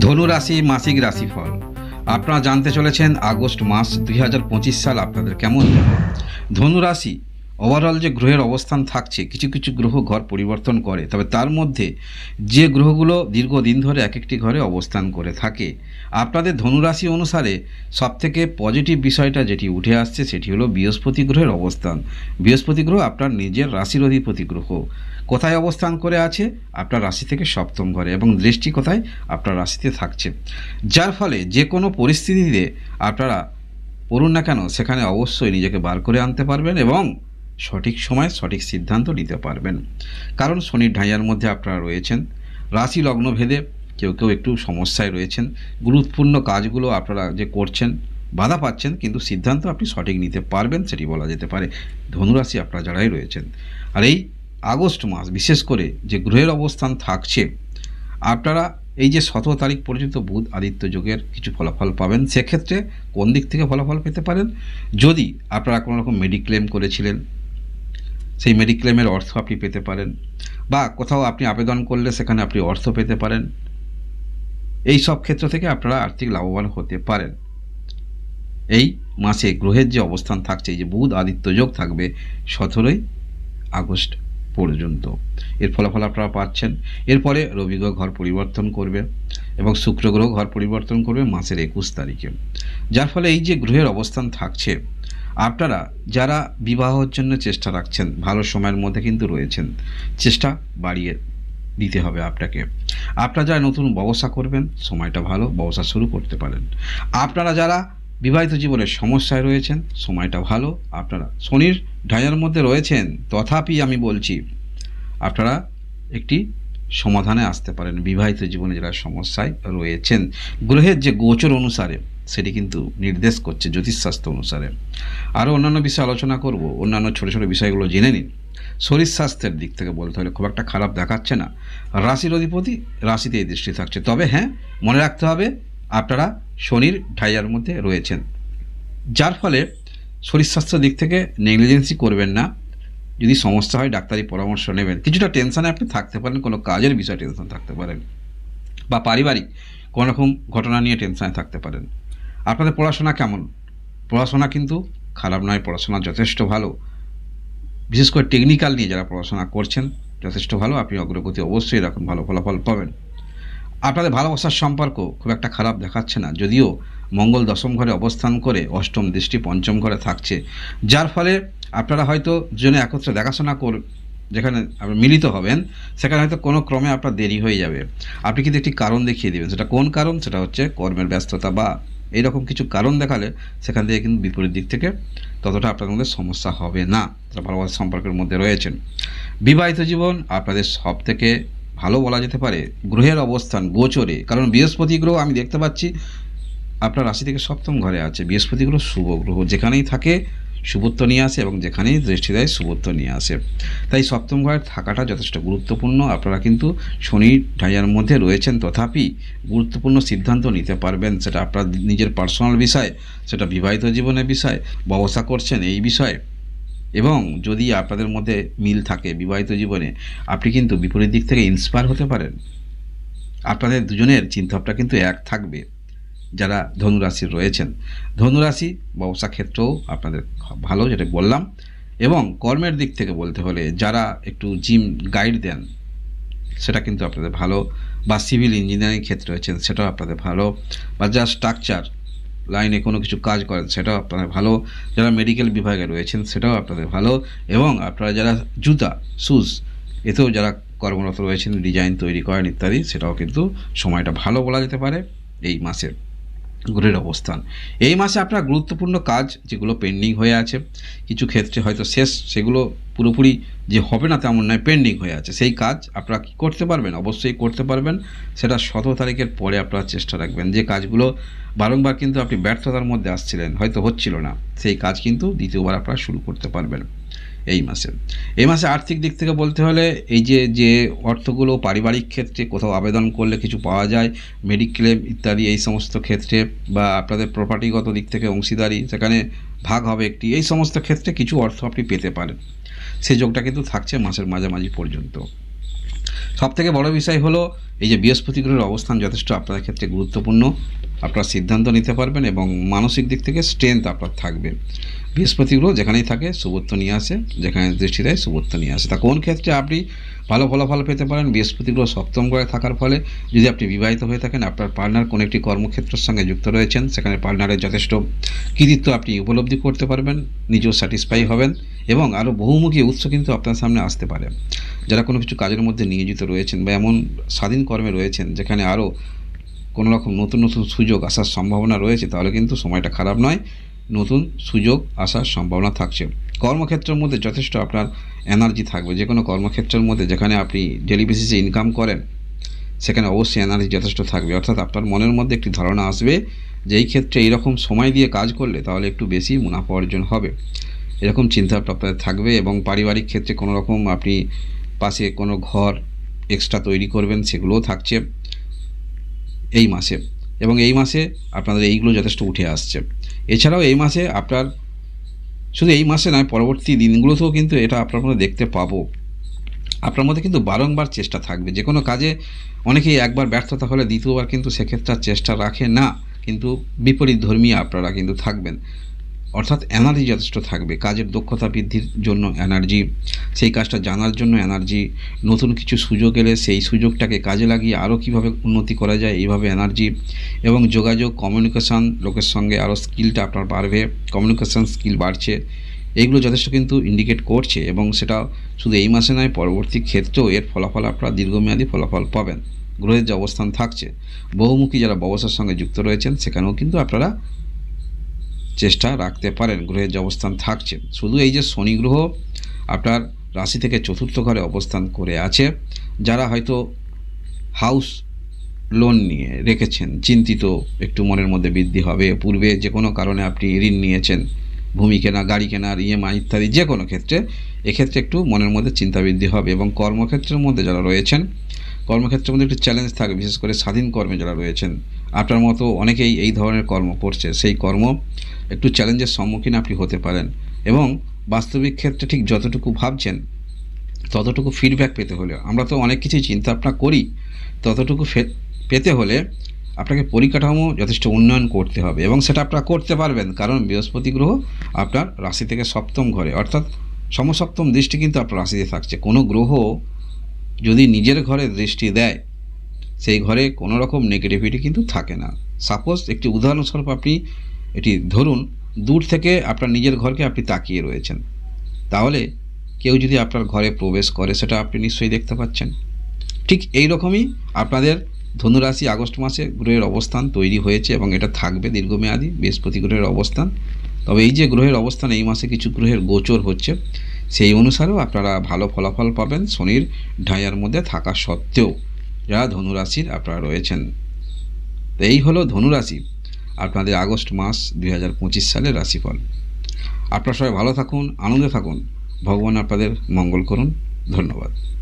ধনু রাশি মাসিক রাশিফল। আপনারা জানতে চলেছেন আগস্ট মাস দুই হাজার পঁচিশ সাল আপনাদের কেমন? ধনুরাশি ধনু রাশি ওভারঅল যে গ্রহের অবস্থান থাকছে, কিছু কিছু গ্রহ ঘর পরিবর্তন করে, তবে তার মধ্যে যে গ্রহগুলো দীর্ঘদিন ধরে এক একটি ঘরে অবস্থান করে থাকে, আপনাদের ধনুরাশি অনুসারে সবথেকে পজিটিভ বিষয়টা যেটি উঠে আসছে সেটি হলো বৃহস্পতি গ্রহের অবস্থান। বৃহস্পতি গ্রহ আপনার নিজের রাশির অধিপতি গ্রহ। কোথায় অবস্থান করে আছে? আপনার রাশি থেকে সপ্তম ঘরে এবং দৃষ্টি কোথায়? আপনার রাশিতে থাকছে। যার ফলে যে কোনো পরিস্থিতিতে আপনারা পড়ুন না কেন, সেখানে অবশ্যই নিজেকে বার করে আনতে পারবেন এবং সঠিক সময় সঠিক সিদ্ধান্ত নিতে পারবেন। কারণ শনির ঢাইয়ার মধ্যে আপনারা রয়েছেন। রাশি লগ্ন ভেদে কেউ কেউ একটু সমস্যায় রয়েছেন। গুরুত্বপূর্ণ কাজগুলো আপনারা যে করছেন, বাধা পাচ্ছেন, কিন্তু সিদ্ধান্ত আপনি সঠিক নিতে পারবেন সেটি বলা যেতে পারে। ধনুরাশি আপনারা যারাই রয়েছেন। আর এই আগস্ট মাস, বিশেষ করে যে গ্রহের অবস্থান থাকছে, আপনারা এই যে সতেরো তারিখ পর্যন্ত বুধ আদিত্য যোগের কিছু ফলাফল পাবেন, সেক্ষেত্রে কোন দিক থেকে ফলাফল পেতে পারেন? যদি আপনারা কোনো রকম মেডিক্লেম করেছিলেন সেই মেডিক্লেমের অর্থ আপনি পেতে পারেন। বা কোথাও আপনি আবেদন করলে সেখানে আপনি অর্থ পেতে পারেন। এই সব ক্ষেত্র থেকে আপনারা আর্থিক লাভবান হতে পারেন। এই মাসে গ্রহের যে অবস্থান থাকছে যে বুধ আদিত্য যোগ থাকবে সতেরোই আগস্ট পর্যন্ত। এর ফলাফল আপনারা পাচ্ছেন। এরপরে রবি গ্রহ ঘর পরিবর্তন করবে এবং শুক্র গ্রহ ঘর পরিবর্তন করবে মাসের একুশ তারিখে। যার ফলে এই যে গ্রহের অবস্থান থাকছে আপনারা যারা বিবাহের জন্য চেষ্টা রাখছেন, ভালো সময়ের মধ্যে কিন্তু রয়েছেন, চেষ্টা বাড়িয়ে দিতে হবে আপনাকে। আপনারা যারা নতুন ব্যবসা করবেন, সময়টা ভালো, ব্যবসা শুরু করতে পারেন। আপনারা যারা বিবাহিত জীবনের সমস্যায় রয়েছেন, সময়টা ভালো, আপনারা শনির ঢাইয়ার মধ্যে রয়েছেন, তথাপি আমি বলছি, আপনারা একটি সমাধানে আসতে পারেন। বিবাহিত জীবনে যারা সমস্যায় রয়েছেন, গ্রহের যে গোচর অনুসারে সেটি কিন্তু নির্দেশ করছে জ্যোতিষশাস্ত্র অনুসারে। আরও অন্যান্য বিষয়ে আলোচনা করব, অন্যান্য ছোটো ছোটো বিষয়গুলো জেনে নিন। শরীর স্বাস্থ্যের দিক থেকে বলতে হলে খুব একটা খারাপ দেখাচ্ছে না। রাশির অধিপতি রাশিতে এই দৃষ্টি থাকছে। তবে হ্যাঁ মনে রাখতে হবে আপনারা শনির ঢাইয়ার মধ্যে রয়েছেন। যার ফলে শরীর স্বাস্থ্যের দিক থেকে নেগলিজেন্সি করবেন না। যদি সমস্যা হয়, ডাক্তারি পরামর্শ নেবেন। কিছুটা টেনশনে আপনি থাকতে পারেন, কোনো কাজের বিষয়ে টেনশন থাকতে পারেন। বা পারিবারিক কোনো রকম ঘটনা নিয়ে টেনশনে থাকতে পারেন। আপনাদের পড়াশোনা কেমন? পড়াশোনা কিন্তু খারাপ নয়, পড়াশোনা যথেষ্ট ভালো। বিশেষ করে টেকনিক্যাল নিয়ে যারা পড়াশোনা করছেন, যথেষ্ট ভালো। আপনি অগ্রগতি অবশ্যই এরকম ভালো ফলাফল পাবেন। আপনাদের ভালোবাসার সম্পর্ক খুব একটা খারাপ দেখাচ্ছে না। যদিও মঙ্গল দশম ঘরে অবস্থান করে অষ্টম দৃষ্টি পঞ্চম ঘরে থাকছে। যার ফলে আপনারা হয়তো দুজনে একত্রে দেখাশোনা কর যেখানে আপনি মিলিত হবেন, সেখানে হয়তো কোনো ক্রমে আপনার দেরি হয়ে যাবে। আপনি কিন্তু একটি কারণ দেখিয়ে দেবেন। সেটা কোন কারণ? সেটা হচ্ছে কর্মের ব্যস্ততা বা এইরকম কিছু কারণ দেখালে সেখান থেকে কিন্তু বিপরীত দিক থেকে ততটা আপনাদের মধ্যে সমস্যা হবে না। তারা ভালোবাসা সম্পর্কের মধ্যে রয়েছেন। বিবাহিত জীবন আপনাদের সব থেকে ভালো বলা যেতে পারে গ্রহের অবস্থান, গোচরে। কারণ বৃহস্পতি গ্রহ আমি দেখতে পাচ্ছি আপনার রাশি থেকে সপ্তম ঘরে আছে। বৃহস্পতি গ্রহ শুভ গ্রহ যেখানেই থাকে শুভত্ব নিয়ে আসে এবং যেখানেই দৃষ্টি দেয় শুভত্ব নিয়ে আসে। তাই সপ্তম ঘরে থাকাটা যথেষ্ট গুরুত্বপূর্ণ। আপনারা কিন্তু শনি ঢাইয়ার মধ্যে রয়েছেন, তথাপি গুরুত্বপূর্ণ সিদ্ধান্ত নিতে পারবেন। সেটা আপনার নিজের পার্সোনাল বিষয়, সেটা বিবাহিত জীবনের বিষয়, ব্যবসা করছেন এই বিষয়ে। এবং যদি আপনাদের মধ্যে মিল থাকে বিবাহিত জীবনে, আপনি কিন্তু বিপরীত দিক থেকে ইন্সপায়ার হতে পারেন। আপনাদের দুজনের চিন্তাভাবনা কিন্তু এক থাকবে। যারা ধনুরাশির রয়েছেন। ধনুরাশি ব্যবসা ক্ষেত্রেও আপনাদের ভালো, যেটা বললাম। এবং কর্মের দিক থেকে বলতে হলে যারা একটু জিম গাইড দেন, সেটা কিন্তু আপনাদের ভালো। বা সিভিল ইঞ্জিনিয়ারিং ক্ষেত্রে রয়েছেন, সেটাও আপনাদের ভালো। বা যা স্ট্রাকচার লাইনে কোনো কিছু কাজ করেন, সেটাও আপনাদের ভালো। যারা মেডিকেল বিভাগে রয়েছেন, সেটাও আপনাদের ভালো। এবং আপনারা যারা জুতা, শুজ, এতেও যারা কর্মরত রয়েছেন, ডিজাইন তৈরি করেন ইত্যাদি, সেটাও কিন্তু সময়টা ভালো বলা যেতে পারে এই মাসের। গ্রহের অবস্থান। এই মাসে আপনার গুরুত্বপূর্ণ কাজ যেগুলো পেন্ডিং হয়ে আছে, কিছু ক্ষেত্রে হয়তো শেষ, সেগুলো পুরোপুরি যে হবে না তেমন নয় পেন্ডিং হয়ে আছে। সেই কাজ আপনারা কী করতে পারবেন? অবশ্যই করতে পারবেন। সেটা সতেরো তারিখের পরে আপনারা চেষ্টা রাখবেন যে কাজগুলো বারংবার কিন্তু আপনি ব্যর্থতার মধ্যে আসছিলেন, হয়তো হচ্ছিল না। সেই কাজ কিন্তু দ্বিতীয়বার আপনারা শুরু করতে পারবেন। এই মাসে। এই মাসে আর্থিক দিক থেকে বলতে হলে এই যে যে অর্থগুলো পারিবারিক ক্ষেত্রে কোথাও আবেদন করলে কিছু পাওয়া যায় মেডিক্লেম ইত্যাদি এই সমস্ত ক্ষেত্রে বা আপনাদের প্রপার্টিগত দিক থেকে অংশীদারি সেখানে ভাগ হবে একটি, এই সমস্ত ক্ষেত্রে কিছু অর্থ আপনি পেতে পারেন। সেই যোগটা কিন্তু থাকছে মাসের মাঝামাঝি পর্যন্ত। সবথেকে বড় বিষয় হলো, এই যে বৃহস্পতি গ্রহের অবস্থান যথেষ্ট আপনাদের ক্ষেত্রে গুরুত্বপূর্ণ। আপনারা সিদ্ধান্ত নিতে পারবেন এবং মানসিক দিক থেকে স্ট্রেংথ আপনার থাকবে। বৃহস্পতিগুলো যেখানেই থাকে শুভত্ব নিয়ে আসে, যেখানে দৃষ্টি দেয় শুভত্ব নিয়ে আসে। তা কোন ক্ষেত্রে আপনি ভালো ফলাফল পেতে পারেন? বৃহস্পতিগুলো সপ্তম ঘরে থাকার ফলে যদি আপনি বিবাহিত হয়ে থাকেন, আপনার পার্টনার কোনো একটি কর্মক্ষেত্রের সঙ্গে যুক্ত রয়েছেন, সেখানে পার্টনারের যথেষ্ট কৃতিত্ব আপনি উপলব্ধি করতে পারবেন, নিজেও স্যাটিসফাই হবেন এবং আরও বহুমুখী উৎস কিন্তু আপনার সামনে আসতে পারে। যারা কোনো কিছু কাজের মধ্যে নিয়োজিত রয়েছেন বা এমন স্বাধীন কর্মে রয়েছেন, যেখানে আরও কোনো রকম নতুন নতুন সুযোগ আসার সম্ভাবনা রয়েছে, তাহলে কিন্তু সময়টা খারাপ নয়। নতুন সুযোগ আসার সম্ভাবনা থাকছে। কর্মক্ষেত্রের মধ্যে যথেষ্ট আপনার এনার্জি থাকবে। যে কোনো কর্মক্ষেত্রের মধ্যে যেখানে আপনি ডেলি বেসিসে ইনকাম করেন, সেখানে অবশ্যই এনার্জি যথেষ্ট থাকবে। অর্থাৎ আপনার মনের মধ্যে একটি ধারণা আসবে যে এই ক্ষেত্রে এইরকম সময় দিয়ে কাজ করলে তাহলে একটু বেশি মুনাফা অর্জন হবে। এরকম চিন্তাভাবনা আপনাদের থাকবে এবং পারিবারিক ক্ষেত্রে কোনো রকম আপনি পাশে কোনো ঘর এক্সট্রা তৈরি করবেন, সেগুলোও থাকছে। এই মাসে। এবং এই মাসে আপনাদের এইগুলো যথেষ্ট উঠে আসছে। এছাড়াও এই মাসে আপনার, শুধু এই মাসে নয়, পরবর্তী দিনগুলোতেও কিন্তু এটা আপনার মধ্যে দেখতে পাবো। আপনার মধ্যে কিন্তু বারংবার চেষ্টা থাকবে। যে কোনো কাজে অনেকেই একবার ব্যর্থতা হলে দ্বিতীয়বার কিন্তু সেক্ষেত্রে চেষ্টা রাখে না। কিন্তু বিপরীত ধর্মী আপনারা কিন্তু থাকবেন। অর্থাৎ এনার্জি যথেষ্ট থাকবে, কাজের দক্ষতা বৃদ্ধির জন্য এনার্জি সেই কাজটা জানার জন্য এনার্জি নতুন কিছু সুযোগ এলে সেই সুযোগটাকে কাজে লাগিয়ে আরও কীভাবে উন্নতি করা যায় এইভাবে এনার্জি এবং যোগাযোগ কমিউনিকেশান লোকের সঙ্গে আরও স্কিলটা আপনার বাড়বে কমিউনিকেশান স্কিল বাড়ছে এইগুলো যথেষ্ট কিন্তু ইন্ডিকেট করছে এবং সেটা শুধু এই মাসে নয়, পরবর্তী ক্ষেত্রেও এর ফলাফল আপনারা দীর্ঘমেয়াদী ফলাফল পাবেন। গ্রহের যে অবস্থান থাকছে, বহুমুখী যারা ব্যবসার সঙ্গে যুক্ত রয়েছেন, সেখানেও কিন্তু আপনারা চেষ্টা রাখতে পারেন গ্রহের যে অবস্থান থাকছে শুধু এই যে শনি গ্রহ আপনার রাশি থেকে চতুর্থ ঘরে অবস্থান করে আছে, যারা হয়তো হাউস লোন নিয়ে রেখেছেন, চিন্তিত, একটু মনের মধ্যে বৃদ্ধি হবে। পূর্বে যে কোনো কারণে আপনি ঋণ নিয়েছেন, ভূমি কেনা, গাড়ি কেনার ইএমআই ইত্যাদি যে কোনো ক্ষেত্রে, এক্ষেত্রে একটু মনের মধ্যে চিন্তা বৃদ্ধি হবে এবং কর্মক্ষেত্রের মধ্যে যারা রয়েছেন, কর্মক্ষেত্রের মধ্যে একটু চ্যালেঞ্জ থাকে, বিশেষ করে স্বাধীন কর্মে যারা রয়েছেন আপনার মতো অনেকেই এই ধরনের কর্ম করছে। সেই কর্ম একটু চ্যালেঞ্জের সম্মুখীন আপনি হতে পারেন এবং বাস্তবিক ক্ষেত্রে ঠিক যতটুকু ভাবছেন, ততটুকু ফিডব্যাক পেতে হলে, আমরা তো অনেক কিছুই চিন্তা ভাবনা করি, ততটুকু পেতে হলে আপনাকে পরিকাঠামো যথেষ্ট উন্নয়ন করতে হবে এবং সেটা আপনারা করতে পারবেন। কারণ বৃহস্পতি গ্রহ আপনার রাশি থেকে সপ্তম ঘরে, অর্থাৎ সমসপ্তম দৃষ্টি কিন্তু আপনার রাশিতে থাকছে। কোনো গ্রহ যদি নিজের ঘরে দৃষ্টি দেয় সেই ঘরে কোনো রকম নেগেটিভিটি কিন্তু থাকে না। সাপোজ একটি উদাহরণস্বরূপ আপনি এটি ধরুন, দূর থেকে আপনার নিজের ঘরকে আপনি তাকিয়ে রয়েছেন। তাহলে কেউ যদি আপনার ঘরে প্রবেশ করে, সেটা আপনি নিশ্চয়ই দেখতে পাচ্ছেন। ঠিক এই রকমই আপনাদের ধনুরাশি আগস্ট মাসে গ্রহের অবস্থান তৈরি হয়েছে এবং এটা থাকবে দীর্ঘমেয়াদী বৃহস্পতি গ্রহের অবস্থান। তবে এই যে গ্রহের অবস্থান, এই মাসে কিছু গ্রহের গোচর হচ্ছে। সেই অনুসারেও আপনারা ভালো ফলাফল পাবেন শনির ঢাইয়ার মধ্যে থাকা সত্ত্বেও। যারা ধনুরাশির আপনারা রয়েছেন। তো এই হলো ধনুরাশি, আপনাদের আগস্ট মাস দুই হাজার পঁচিশ সালের রাশিফল। আপনারা সবাই ভালো থাকুন, আনন্দে থাকুন। ভগবান আপনাদের মঙ্গল করুন। ধন্যবাদ।